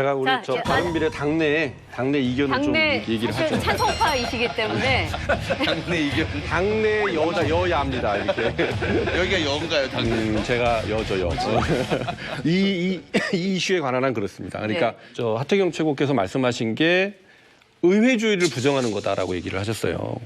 제가 우리 자, 저 자, 바른미래 당내 당내 이견을 당내 좀 얘기를 사실 하죠. 찬성파이시기 때문에 당내 이게 당내 여자 여야입니다 이렇게. 여기가 영가요, 당내. 음, 제가 여죠 여. 이, 이, 이 이슈에 관한 한 그렇습니다. 그러니까 네. 저 하태경 최고께서 말씀하신 게 의회주의를 부정하는 거다라고 얘기를 하셨어요.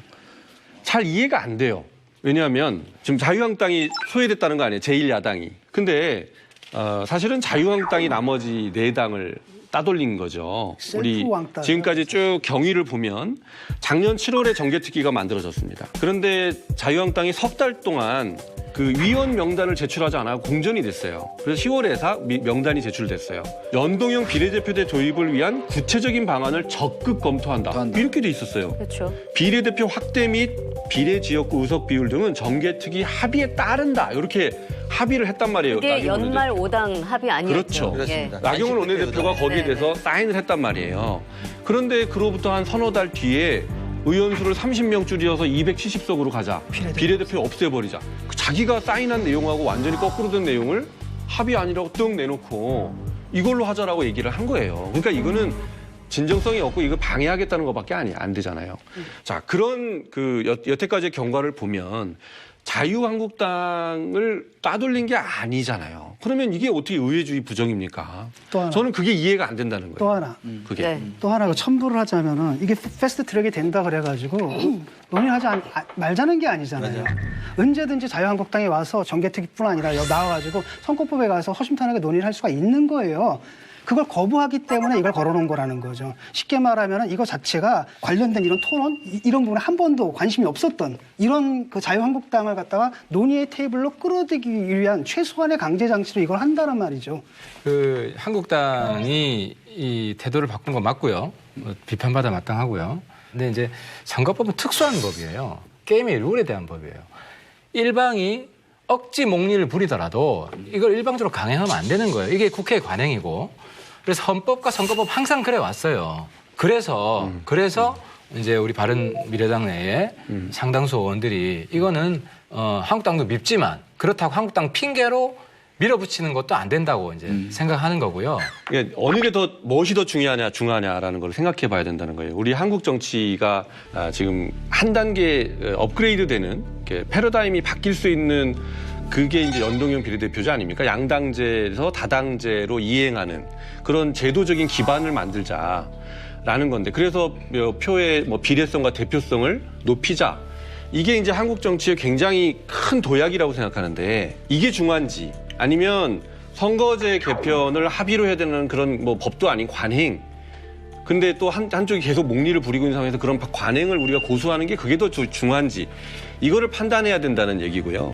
잘 이해가 안 돼요. 왜냐하면 지금 자유한국당이 소외됐다는 거 아니에요. 제1야당이. 근데 어, 사실은 자유한국당이 나머지 네 당을 따돌린 거죠. 우리. 지금까지 쭉 경위를 보면 작년 7월에 정개특위가 만들어졌습니다. 그런데 자유한국당이 석 달 동안 그 위원 명단을 제출하지 않아 공전이 됐어요. 그래서 10월에 다 미- 명단이 제출됐어요. 연동형 비례대표제 도입을 위한 구체적인 방안을 적극 검토한다. 검토한다. 이렇게 돼 있었어요. 그렇죠. 비례대표 확대 및 비례 지역구 의석 비율 등은 정개특위 합의에 따른다. 이렇게 합의를 했단 말이에요. 이게 나경원 연말 오당 합의 아니었죠. 그렇죠. 그렇습니다. 나경원 원내대표가 거기에 네. 대해서 사인을 했단 말이에요. 그런데 그로부터 한 서너 달 뒤에 의원 수를 30명 줄여서 270석으로 가자. 비례대표. 비례대표 없애버리자. 그 자기가 사인한 내용하고 완전히 거꾸로 된 내용을 합의 아니라고 뜩 내놓고 이걸로 하자라고 얘기를 한 거예요. 그러니까 이거는 진정성이 없고 이거 방해하겠다는 것밖에 아니 안 되잖아요. 자 그런 그 여, 여태까지의 경과를 보면 자유한국당을 따돌린 게 아니잖아요. 그러면 이게 어떻게 의회주의 부정입니까? 또 하나. 저는 그게 이해가 안 된다는 거예요. 또 하나. 그게. 네. 또 하나 그 첨부를 하자면은 이게 패스트 트랙이 된다 그래가지고 논의하지 않- 아- 말자는 게 아니잖아요. 언제든지 자유한국당에 와서 정개특위뿐 아니라 여기 나와가지고 선거법에 가서 허심탄회하게 논의를 할 수가 있는 거예요. 그걸 거부하기 때문에 이걸 걸어놓은 거라는 거죠. 쉽게 말하면 이거 자체가 관련된 이런 토론 이- 이런 부분에 한 번도 관심이 없었던 이런 그 자유한국당을 갖다가 논의의 테이블로 끌어들이기 위한 최소한의 강제 장치로 이걸 한다는 말이죠. 그 한국당이 이 태도를 바꾼 건 맞고요. 뭐 비판받아 마땅하고요. 근데 이제 선거법은 특수한 법이에요. 게임의 룰에 대한 법이에요. 일방이 억지 목리를 부리더라도 이걸 일방적으로 강행하면 안 되는 거예요. 이게 국회의 관행이고. 그래서 헌법과 선거법 항상 그래 왔어요. 그래서 그래서 이제 우리 바른 미래당 내에 상당수 의원들이 이거는 어, 한국당도 밉지만 그렇다고 한국당 핑계로 밀어붙이는 것도 안 된다고 이제 생각하는 거고요. 이게 어느 게 더 무엇이 더 중요하냐 중하냐라는 걸 생각해 봐야 된다는 거예요. 우리 한국 정치가 아, 지금 한 단계 어, 업그레이드되는 이렇게 패러다임이 바뀔 수 있는 그게 이제 연동형 비례대표제 아닙니까? 양당제에서 다당제로 이행하는 그런 제도적인 기반을 만들자라는 건데 그래서 뭐 표의 뭐 비례성과 대표성을 높이자. 이게 이제 한국 정치의 굉장히 큰 도약이라고 생각하는데 이게 중요한지 아니면 선거제 개편을 합의로 해야 되는 그런 뭐 법도 아닌 관행. 근데 또 한, 한쪽이 계속 목리를 부리고 있는 상황에서 그런 관행을 우리가 고수하는 게 그게 더 주- 중요한지 이거를 판단해야 된다는 얘기고요.